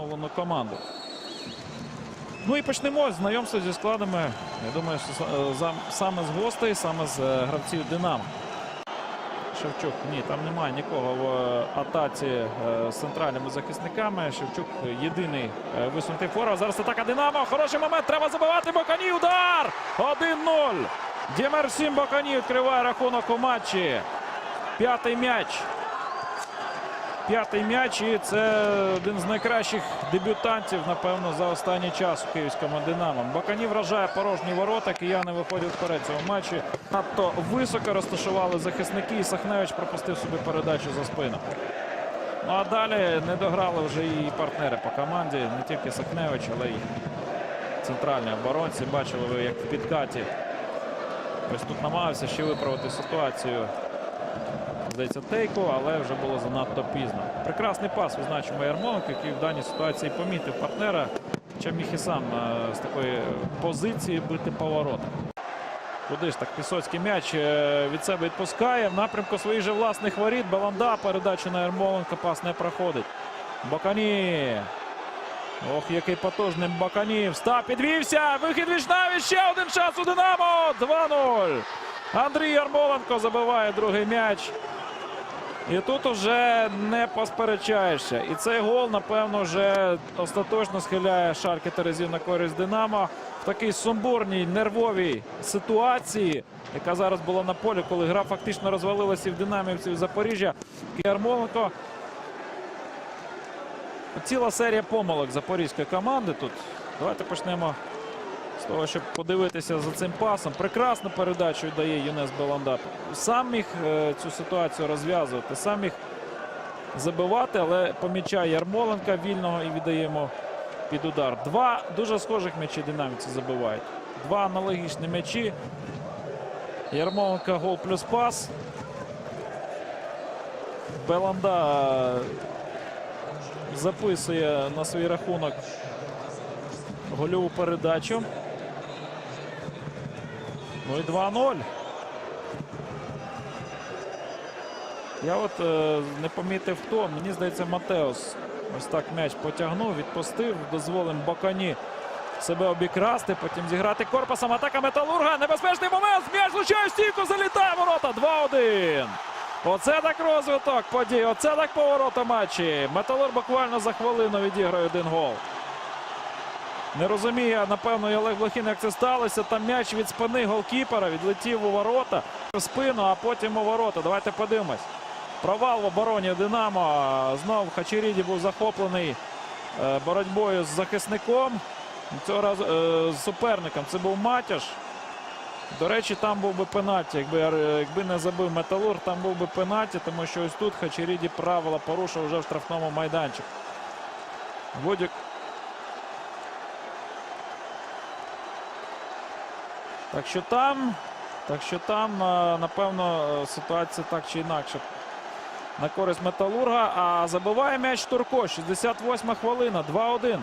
оновлену команду. Ну і почнемо знайомство зі складами. Я думаю, що е, саме з гостей, саме з е, гравців Динамо. Шевчук, ні, там немає нікого в е, атаці з центральними захисниками. Шевчук єдиний висунутий фора. Зараз атака Динамо. Хороший момент. Треба забивати Бокані. Удар! 1-0. Дємерсім Бокані відкриває рахунок у матчі. П'ятий м'яч. П'ятий м'яч, і це один з найкращих дебютантів, напевно, за останній час у київському Динамо. Бакані вражає порожні ворота. Кияни виходять вперед в цьому матчі. Надто високо розташували захисники, і Сахневич пропустив собі передачу за спину. Ну а далі не дограли вже і партнери по команді. Не тільки Сахневич, але й центральні оборонці. Бачили ви, як в підкаті. Ось тут намагався ще виправити ситуацію. Здається, Тейко, але вже було занадто пізно. Прекрасний пас визначимо Ярмоленко, який в даній ситуації помітив партнера. Хоча міг і сам е, з такої позиції бити поворот. Куди ж так Пісоцький м'яч е, від себе відпускає. В напрямку своїх же власних воріт. Баланда передачу на Ярмоленко. Пас не проходить. Бокані. Ох, який потужний Бокані. Встав, підвівся. Вихід Вішнаві. Ще один шанс у Динамо. 2-0. Андрій Ярмоленко забиває другий м'яч. І тут уже не посперечаєшся. І цей гол, напевно, вже остаточно схиляє Шарки Терезів на користь Динамо в такій сумбурній нервовій ситуації, яка зараз була на полі, коли гра фактично розвалилася і в Динамівців Запоріжжя. Ярмоленко. Ціла серія помилок запорізької команди тут. Давайте почнемо з того, щоб подивитися за цим пасом. Прекрасну передачу віддає Юнес Беланда. Сам міг е, цю ситуацію розв'язувати, сам міг забивати, але помічає Ярмоленка вільного і віддаємо під удар. Два дуже схожих м'ячі динаміці забивають. Два аналогічні м'ячі. Ярмоленка гол плюс пас. Беланда записує на свій рахунок гольову передачу. Ну і 2-0. Я от е, не помітив хто. Мені здається, Матеос ось так м'яч потягнув, відпустив, дозволив Бокані себе обікрасти, потім зіграти корпусом. Атака Металурга. Небезпечний момент. М'яч влучає в стійку, залітає ворота. 2-1. Оце так розвиток подій. Оце так поворота матчі. Металург буквально за хвилину відіграє один гол. Не розуміє, напевно, і Олег Блохін, як це сталося. Там м'яч від спини голкіпера відлетів у ворота в спину, а потім у ворота. Давайте подивимось. Провал в обороні Динамо. Знов Хачеріді був захоплений е, боротьбою з захисником. Цього разу е, з суперником. Це був Матяш. До речі, там був би пенальті. Якби, якби не забив Металург, там був би пенальті, тому що ось тут Хачеріді правила порушив вже в штрафному майданчику. Будь-як Так що там, так що там, е, напевно, е, ситуація так чи інакше на користь Металурга. А забиває м'яч Турко. 68 хвилина, 2-1.